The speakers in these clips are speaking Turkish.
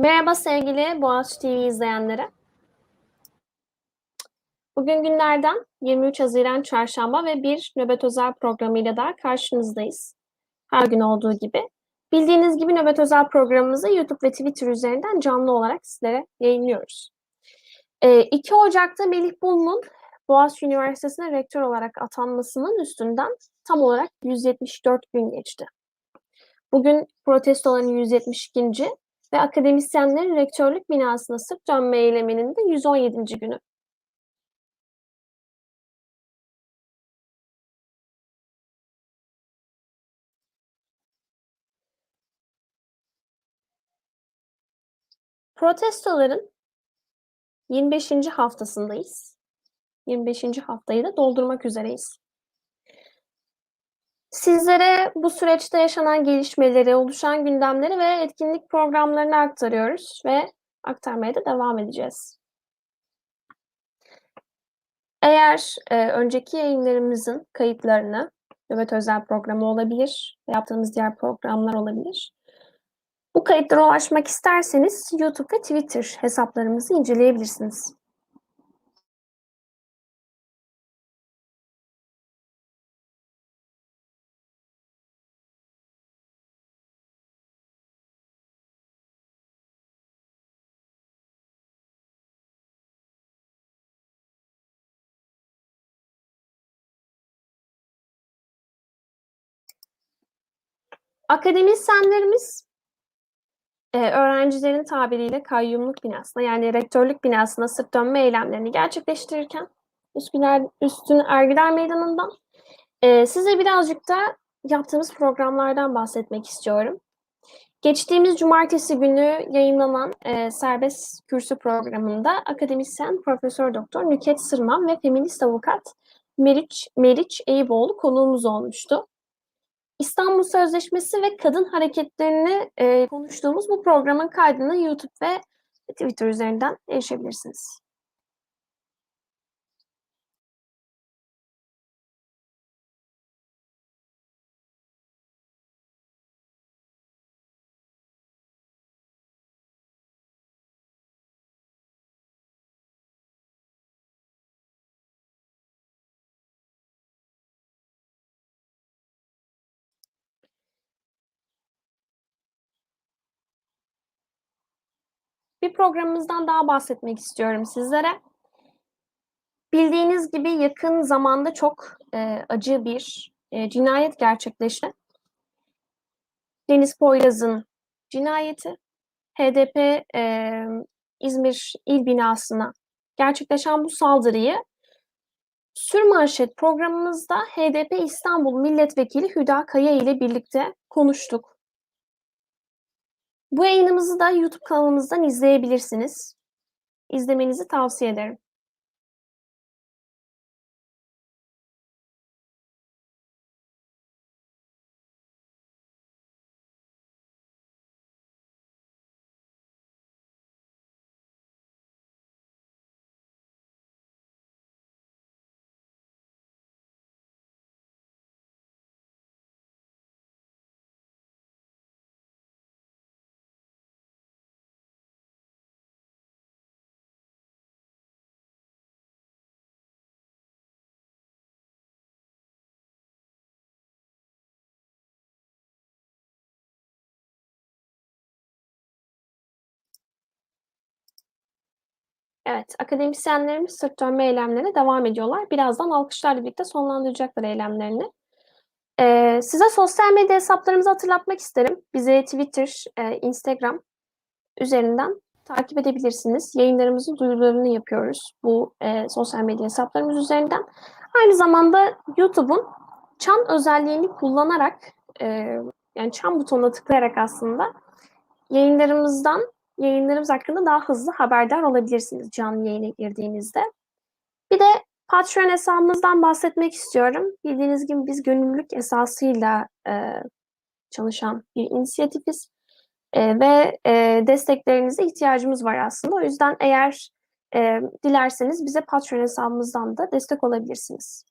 Merhaba sevgili Boğaziçi TV izleyenleri. Bugün günlerden 23 Haziran Çarşamba ve bir nöbet özel programıyla daha karşınızdayız. Her gün olduğu gibi. Bildiğiniz gibi nöbet özel programımızı YouTube ve Twitter üzerinden canlı olarak sizlere yayınlıyoruz. Ee, 2 Ocak'ta Melih Bulun'un Boğaziçi Üniversitesi'ne rektör olarak atanmasının üstünden tam olarak 174 gün geçti. Bugün protestoların 172. ve akademisyenlerin rektörlük binasına sırt dönme eyleminin de 117. günü. Protestoların 25. haftasındayız. 25. haftayı da doldurmak üzereyiz. Sizlere bu süreçte yaşanan gelişmeleri, oluşan gündemleri ve etkinlik programlarını aktarıyoruz ve aktarmaya da devam edeceğiz. Eğer e, önceki yayınlarımızın kayıtlarını, nöbet özel programı olabilir, yaptığımız diğer programlar olabilir. Bu kayıtlara ulaşmak isterseniz YouTube ve Twitter hesaplarımızı inceleyebilirsiniz. Akademisyenlerimiz e, öğrencilerin tabiriyle kayyumluk binasına yani rektörlük binasına sırt dönme eylemlerini gerçekleştirirken Üsküdar, Üstün Ergiler Meydanı'ndan e, size birazcık da yaptığımız programlardan bahsetmek istiyorum. Geçtiğimiz cumartesi günü yayınlanan e, serbest kürsü programında akademisyen Profesör Doktor Nüket Sırman ve feminist avukat Meriç, Meriç Eyüboğlu konuğumuz olmuştu. İstanbul Sözleşmesi ve kadın hareketlerini e, konuştuğumuz bu programın kaydını YouTube ve Twitter üzerinden erişebilirsiniz. Bir programımızdan daha bahsetmek istiyorum sizlere. Bildiğiniz gibi yakın zamanda çok e, acı bir e, cinayet gerçekleşti. Deniz Poyraz'ın cinayeti HDP e, İzmir il binasına gerçekleşen bu saldırıyı Sürmanşet programımızda HDP İstanbul Milletvekili Hüda Kaya ile birlikte konuştuk. Bu yayınımızı da YouTube kanalımızdan izleyebilirsiniz. İzlemenizi tavsiye ederim. Evet, akademisyenlerimiz sırt dönme eylemlerine devam ediyorlar. Birazdan alkışlarla birlikte sonlandıracaklar eylemlerini. Ee, size sosyal medya hesaplarımızı hatırlatmak isterim. Bizi Twitter, e, Instagram üzerinden takip edebilirsiniz. Yayınlarımızın duyurularını yapıyoruz bu e, sosyal medya hesaplarımız üzerinden. Aynı zamanda YouTube'un çan özelliğini kullanarak, e, yani çan butonuna tıklayarak aslında yayınlarımızdan yayınlarımız hakkında daha hızlı haberdar olabilirsiniz canlı yayına girdiğinizde. Bir de Patreon hesabımızdan bahsetmek istiyorum. Bildiğiniz gibi biz gönüllülük esasıyla e, çalışan bir inisiyatifiz e, ve e, desteklerinize ihtiyacımız var aslında. O yüzden eğer e, dilerseniz bize Patreon hesabımızdan da destek olabilirsiniz.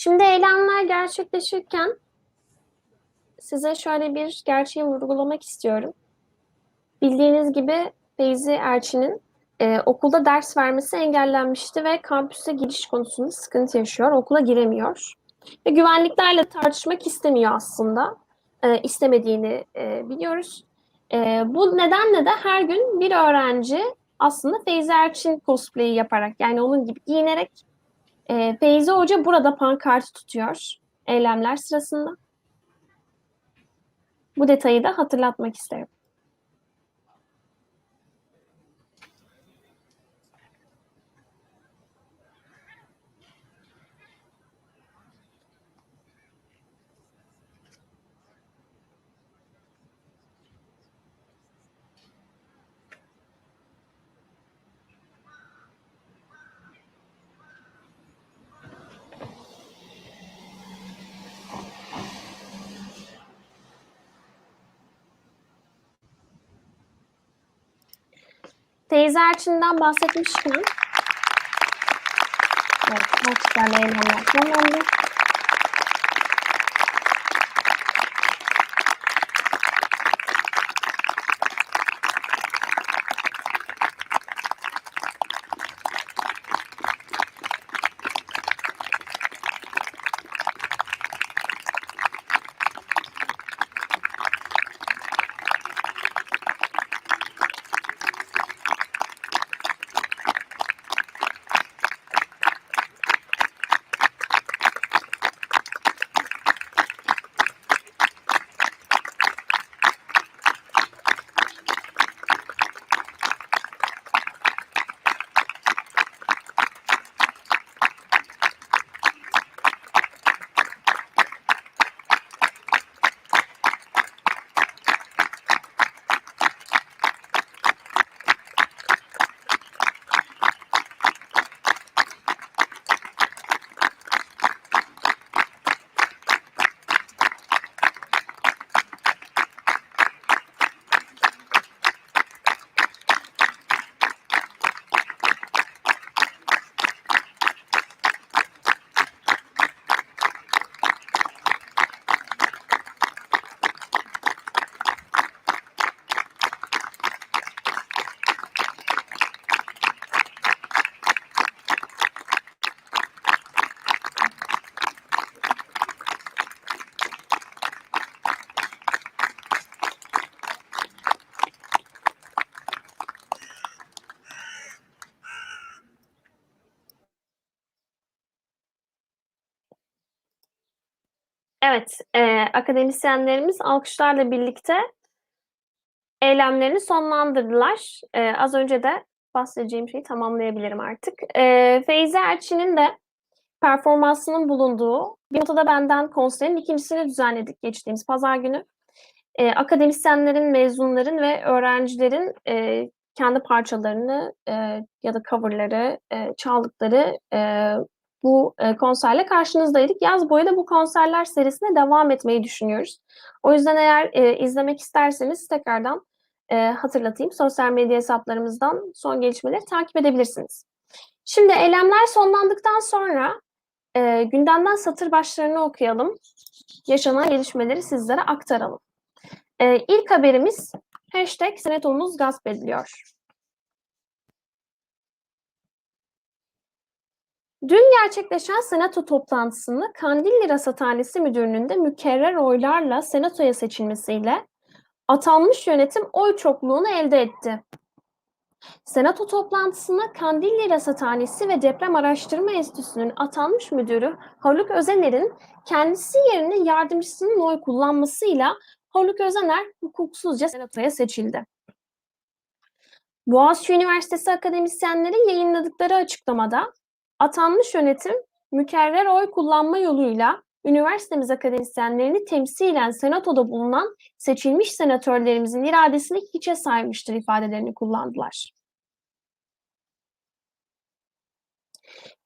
Şimdi eylemler gerçekleşirken size şöyle bir gerçeği vurgulamak istiyorum. Bildiğiniz gibi Feyzi Erçin'in e, okulda ders vermesi engellenmişti ve kampüse giriş konusunda sıkıntı yaşıyor. Okula giremiyor. Ve güvenliklerle tartışmak istemiyor aslında. E, istemediğini e, biliyoruz. E, bu nedenle de her gün bir öğrenci aslında Feyzi Erçin cosplay'i yaparak yani onun gibi giyinerek e, Feyzi Hoca burada pankartı tutuyor eylemler sırasında. Bu detayı da hatırlatmak isterim. Teyze Erçin'den bahsetmişken evet, gerçekten eylemler sonlandı. Evet, e, akademisyenlerimiz alkışlarla birlikte eylemlerini sonlandırdılar. E, az önce de bahsedeceğim şeyi tamamlayabilirim artık. E, Feyzi Erçin'in de performansının bulunduğu Bir Notada Benden konserinin ikincisini düzenledik geçtiğimiz pazar günü. E, akademisyenlerin, mezunların ve öğrencilerin e, kendi parçalarını e, ya da coverları e, çaldıkları e, bu e, konserle karşınızdaydık. Yaz boyu da bu konserler serisine devam etmeyi düşünüyoruz. O yüzden eğer e, izlemek isterseniz tekrardan e, hatırlatayım. Sosyal medya hesaplarımızdan son gelişmeleri takip edebilirsiniz. Şimdi eylemler sonlandıktan sonra e, gündemden satır başlarını okuyalım. Yaşanan gelişmeleri sizlere aktaralım. E, ilk haberimiz hashtag senatomuz gasp ediliyor. Dün gerçekleşen senato toplantısında Kandilli Rasathanesi Müdürlüğü'nde mükerrer oylarla senatoya seçilmesiyle atanmış yönetim oy çokluğunu elde etti. Senato toplantısına Kandilli Rasathanesi ve Deprem Araştırma Enstitüsü'nün atanmış müdürü Haluk Özener'in kendisi yerine yardımcısının oy kullanmasıyla Haluk Özener hukuksuzca senatoya seçildi. Boğaziçi Üniversitesi akademisyenleri yayınladıkları açıklamada atanmış yönetim mükerrer oy kullanma yoluyla üniversitemiz akademisyenlerini temsilen senatoda bulunan seçilmiş senatörlerimizin iradesini hiçe saymıştır ifadelerini kullandılar.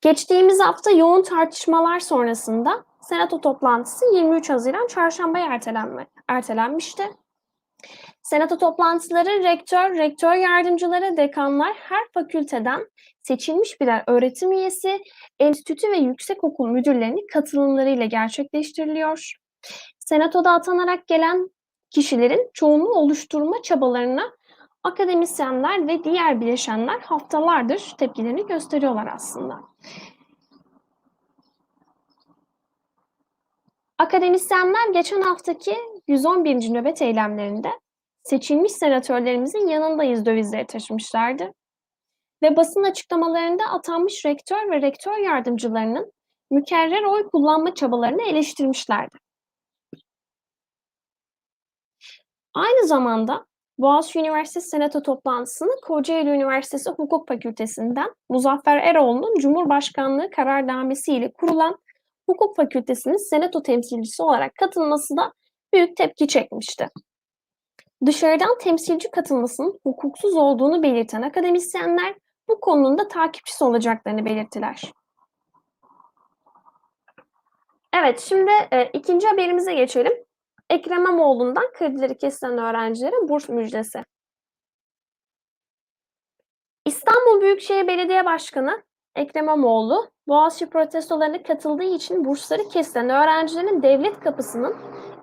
Geçtiğimiz hafta yoğun tartışmalar sonrasında Senato toplantısı 23 Haziran çarşambaya ertelenme, ertelenmişti. Senato toplantıları rektör, rektör yardımcıları, dekanlar her fakülteden seçilmiş birer öğretim üyesi, enstitü ve yüksekokul müdürlerinin katılımlarıyla gerçekleştiriliyor. Senatoda atanarak gelen kişilerin çoğunluğu oluşturma çabalarına akademisyenler ve diğer bileşenler haftalardır tepkilerini gösteriyorlar aslında. Akademisyenler geçen haftaki 111. nöbet eylemlerinde seçilmiş senatörlerimizin yanındayız dövizleri taşımışlardı. Ve basın açıklamalarında atanmış rektör ve rektör yardımcılarının mükerrer oy kullanma çabalarını eleştirmişlerdi. Aynı zamanda Boğaziçi Üniversitesi Senato toplantısını Kocaeli Üniversitesi Hukuk Fakültesinden Muzaffer Eroğlu'nun Cumhurbaşkanlığı kararnamesiyle kurulan Hukuk Fakültesi'nin Senato temsilcisi olarak katılması da büyük tepki çekmişti. Dışarıdan temsilci katılmasının hukuksuz olduğunu belirten akademisyenler bu konunun da takipçisi olacaklarını belirttiler. Evet, şimdi e, ikinci haberimize geçelim. Ekrem İmamoğlu'ndan kredileri kesilen öğrencilere burs müjdesi. İstanbul Büyükşehir Belediye Başkanı Ekrem İmamoğlu, Boğaziçi protestolarına katıldığı için bursları kesilen öğrencilerin devlet kapısının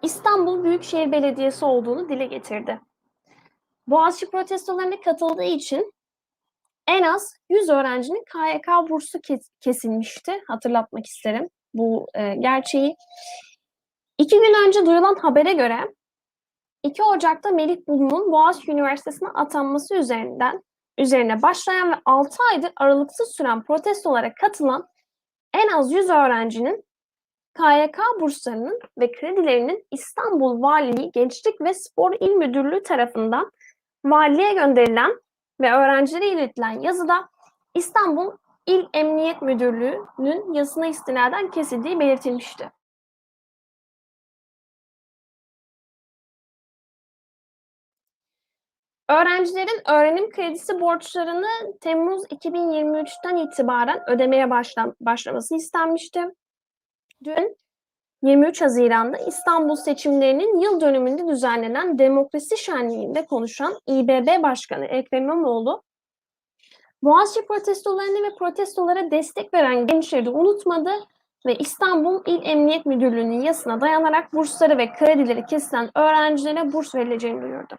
İstanbul Büyükşehir Belediyesi olduğunu dile getirdi. Boğaziçi protestolarına katıldığı için en az 100 öğrencinin KYK bursu kes- kesilmişti. Hatırlatmak isterim bu e, gerçeği. İki gün önce duyulan habere göre 2 Ocak'ta Melih Bulu'nun Boğaziçi Üniversitesi'ne atanması üzerinden üzerine başlayan ve 6 aydır aralıksız süren protestolara katılan en az 100 öğrencinin KYK burslarının ve kredilerinin İstanbul Valiliği Gençlik ve Spor İl Müdürlüğü tarafından valiliğe gönderilen ve öğrencilere iletilen yazıda İstanbul İl Emniyet Müdürlüğü'nün yazısına istinaden kesildiği belirtilmişti. Öğrencilerin öğrenim kredisi borçlarını Temmuz 2023'ten itibaren ödemeye başlan başlaması istenmişti. Dün 23 Haziran'da İstanbul seçimlerinin yıl dönümünde düzenlenen demokrasi şenliğinde konuşan İBB Başkanı Ekrem İmamoğlu, Boğaziçi protestolarını ve protestolara destek veren gençleri unutmadı ve İstanbul İl Emniyet Müdürlüğü'nün yasına dayanarak bursları ve kredileri kesilen öğrencilere burs verileceğini duyurdu.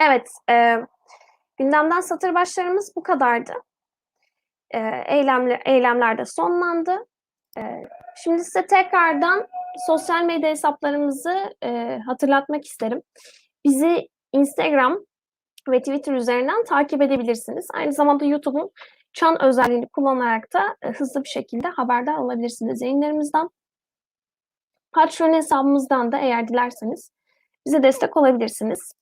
Evet, e, gündemden satır başlarımız bu kadardı. E, eylemler, eylemler de sonlandı. E, şimdi size tekrardan sosyal medya hesaplarımızı e, hatırlatmak isterim. Bizi Instagram ve Twitter üzerinden takip edebilirsiniz. Aynı zamanda YouTube'un çan özelliğini kullanarak da e, hızlı bir şekilde haberdar olabilirsiniz yayınlarımızdan. Patreon hesabımızdan da eğer dilerseniz bize destek olabilirsiniz.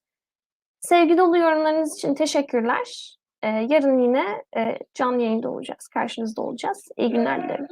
Sevgi dolu yorumlarınız için teşekkürler. Ee, yarın yine e, canlı yayında olacağız. Karşınızda olacağız. İyi günler dilerim.